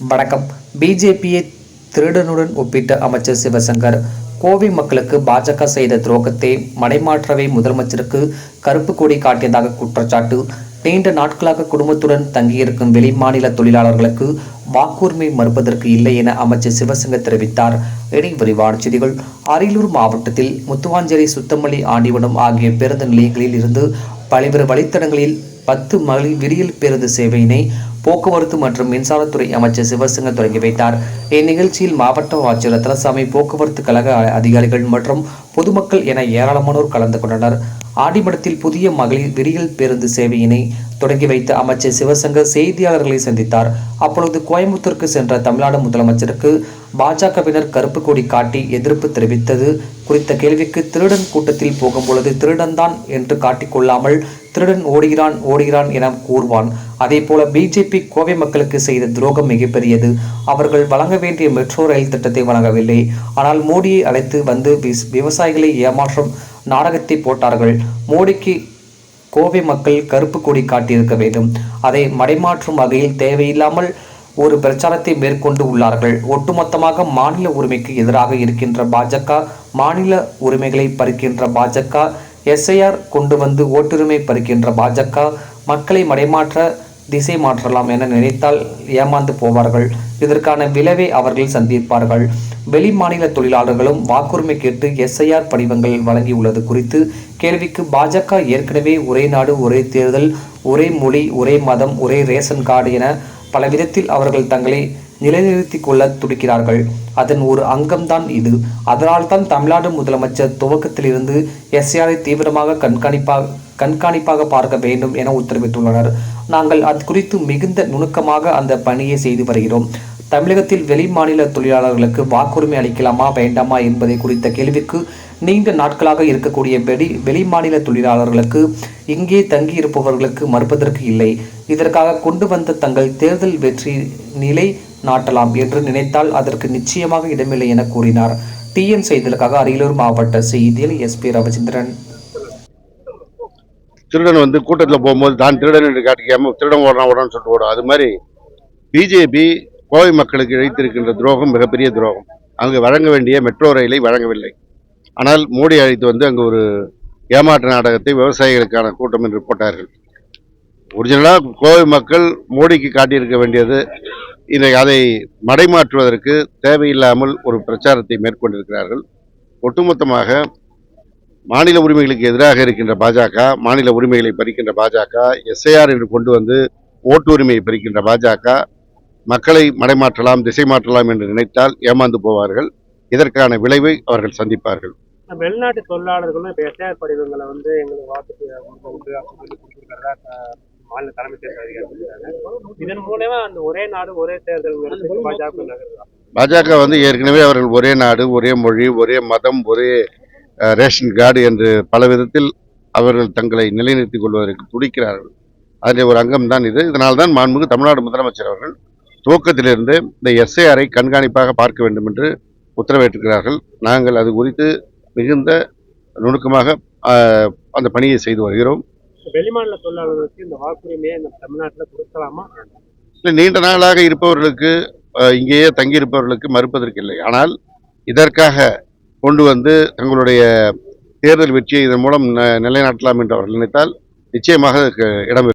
வணக்கம். பிஜேபியை திருடனுடன் ஒப்பிட்ட அமைச்சர் சிவசங்கர் கோவை மக்களுக்கு பாஜக செய்த துரோகத்தை மடைமாற்றவே முதலமைச்சருக்கு கருப்பு கொடி காட்டியதாக குற்றச்சாட்டு. நீண்ட நாட்களாக குடும்பத்துடன் தங்கியிருக்கும் வெளிமாநில தொழிலாளர்களுக்கு வாக்குரிமை மறுப்பதற்கு இல்லை என அமைச்சர் சிவசங்கர் தெரிவித்தார். இனி விரிவான செய்திகள். அரியலூர் மாவட்டத்தில் முத்துவாஞ்சேரி சுத்தமல்லி ஆண்டிவனம் ஆகிய பேருந்து நிலையங்களில் இருந்து பல்வேறு வழித்தடங்களில் பத்து மகளிர் விரியல் பேருந்து சேவையினை போக்குவரத்து மற்றும் மின்சாரத்துறை அமைச்சர் சிவசங்கர் தொடங்கி வைத்தார். இந்நிகழ்ச்சியில் மாவட்ட ஆட்சியர் ரத்னசாமி போக்குவரத்து கழக அதிகாரிகள் மற்றும் பொதுமக்கள் என ஏராளமானோர் கலந்து கொண்டனர். ஆடிமடத்தில் புதிய மகளிர் விரியல் பேருந்து சேவையினை தொடங்கி வைத்த அமைச்சர் சிவசங்கர் செய்தியாளர்களை சந்தித்தார். அப்பொழுது கோயம்புத்தூருக்கு சென்ற தமிழ்நாடு முதலமைச்சருக்கு பாஜகவினர் கருப்பு கொடி காட்டி எதிர்ப்பு தெரிவித்தது குறித்த கேள்விக்கு திருடன் கூட்டத்தில் போகும்பொழுது திருடன்தான் என்று காட்டிக்கொள்ளாமல் திருடன் ஓடுகிறான் ஓடுகிறான் என கூறுவான். அதே போல பிஜேபி கோவை மக்களுக்கு செய்த துரோகம் மிகப்பெரியது. அவர்கள் வழங்க வேண்டிய மெட்ரோ ரயில் திட்டத்தை வழங்கவில்லை. ஆனால் மோடியை அழைத்து வந்து விஸ்- விவசாயிகளை ஏமாற்றும் நாடகத்தை போட்டார்கள். மோடிக்கு கோவை மக்கள் கருப்பு கொடி காட்டியிருக்க வேண்டும். அதை மடைமாற்றும் வகையில் தேவையில்லாமல் ஒரு பிரச்சாரத்தை மேற்கொண்டு உள்ளார்கள். ஒட்டுமொத்தமாக மாநில உரிமைக்கு எதிராக இருக்கின்ற பாஜக மாநில உரிமைகளை பறிக்கின்ற பாஜக எஸ்ஐஆர் கொண்டு வந்து ஓட்டுரிமை பறிக்கின்ற பாஜக மக்களை மடைமாற்ற திசை மாற்றலாம் என நினைத்தால் ஏமாந்து போவார்கள். இதற்கான விளைவை அவர்கள் சந்திப்பார்கள். வெளி மாநில தொழிலாளர்களும் வாக்குரிமை கேட்டு எஸ்ஐஆர் படிவங்கள் வழங்கியுள்ளது குறித்து கேள்விக்கு பாஜக ஏற்கனவே ஒரே நாடு ஒரே தேர்தல் ஒரே மொழி ஒரே மதம் ஒரே ரேஷன் கார்டு என பல விதத்தில் அவர்கள் தங்களை நிலைநிறுத்திக் கொள்ள துடிக்கிறார்கள். அதன் ஒரு அங்கம்தான் இது. அதனால்தான் தமிழ்நாடு முதலமைச்சர் துவக்கத்திலிருந்து எஸ்ஆரை தீவிரமாக கண்காணிப்பாக கண்காணிப்பாக பார்க்க வேண்டும் என உத்தரவிட்டுள்ளனர். நாங்கள் அது குறித்து மிகுந்த நுணுக்கமாக அந்த பணியை செய்து வருகிறோம். தமிழகத்தில் வெளி மாநில தொழிலாளர்களுக்கு வாக்குரிமை அளிக்கலாமா வேண்டாமா என்பதை குறித்த கேள்விக்கு நீண்ட நாட்களாக இருக்கக்கூடிய வெளி வெளி மாநில தொழிலாளர்களுக்கு இங்கே தங்கியிருப்பவர்களுக்கு மறுப்பதற்கு இல்லை. இதற்காக கொண்டு வந்த தங்கள் தேர்தல் வெற்றி நிலை நாட்டலாம் என்று நினைத்தால் அதற்கு நிச்சயமாக இடமில்லை என கூறினார். டிஎன் செய்திகளுக்காக அரியலூர் மாவட்ட செய்தியில் எஸ்பி ரவிச்சந்திரன். திருடன் வந்து கூட்டத்தில் போகும்போது தான் திருடன் என்று காட்டிக்காம திருடன் ஓடுறான் ஓடுறான்னு சொல்லிட்டு ஓடும். அது மாதிரி பிஜேபி கோவை மக்களுக்கு இழைத்திருக்கின்ற துரோகம் மிகப்பெரிய துரோகம். அங்கு வழங்க வேண்டிய மெட்ரோ ரயிலை வழங்கவில்லை. ஆனால் மோடி அழைத்து வந்து அங்கு ஒரு ஏமாற்று நாடகத்தை விவசாயிகளுக்கான கூட்டம் என்று போட்டார்கள். ஒரிஜினலாக கோவை மக்கள் மோடிக்கு காட்டியிருக்க வேண்டியது இதை அதை மடைமாற்றுவதற்கு தேவையில்லாமல் ஒரு பிரச்சாரத்தை மேற்கொண்டிருக்கிறார்கள். ஒட்டுமொத்தமாக மாநில உரிமைகளுக்கு எதிராக இருக்கின்ற பாஜக மாநில உரிமைகளை பறிக்கின்ற பாஜக எஸ்ஐஆர் என்று கொண்டு வந்து ஓட்டு உரிமையை பறிக்கின்ற பாஜக மக்களை மடைமாற்றலாம் திசை மாற்றலாம் என்று நினைத்தால் ஏமாந்து போவார்கள். இதற்கான விளைவை அவர்கள் சந்திப்பார்கள். வெளிநாட்டு தொழிலாளர்களும் இப்போ எஸ்ஐஆர் படிவங்களை வந்து எங்களுக்கு வாக்கு மாநில தலைமை தேர்தல் அதிகாரி இதன் மூலமா அந்த ஒரே நாடு ஒரே தேர்தல் பாஜக பாஜக வந்து ஏற்கனவே அவர்கள் ஒரே நாடு ஒரே மொழி ஒரே மதம் ஒரே ரேஷன் கார்டு என்று பல விதத்தில் அவர்கள் தங்களை நிலைநிறுத்திக் கொள்வதற்கு துடிக்கிறார்கள். அதில் ஒரு அங்கம் தான் இது. இதனால்தான் மாண்புமிகு தமிழ்நாடு முதலமைச்சர் அவர்கள் துவக்கத்திலிருந்து இந்த எஸ்ஐஆரை கண்காணிப்பாக பார்க்க வேண்டும் என்று உத்தரவிட்டிருக்கிறார்கள். நாங்கள் அது குறித்து மிகுந்த நுணுக்கமாக அந்த பணியை செய்து வருகிறோம். வெளிமாநில தொழிலாளர்களுக்கு இந்த வாக்குரிமையை இந்த தமிழ்நாட்டில் கொடுக்கலாமா? இல்லை நீண்ட நாளாக இருப்பவர்களுக்கு இங்கேயே தங்கியிருப்பவர்களுக்கு மறுப்பதற்கு இல்லை. ஆனால் இதற்காக கொண்டு வந்து தங்களுடைய தேர்தல் வெற்றியை இதன் மூலம் நிலைநாட்டலாம் என்று அவர்கள் நினைத்தால் நிச்சயமாக இடம்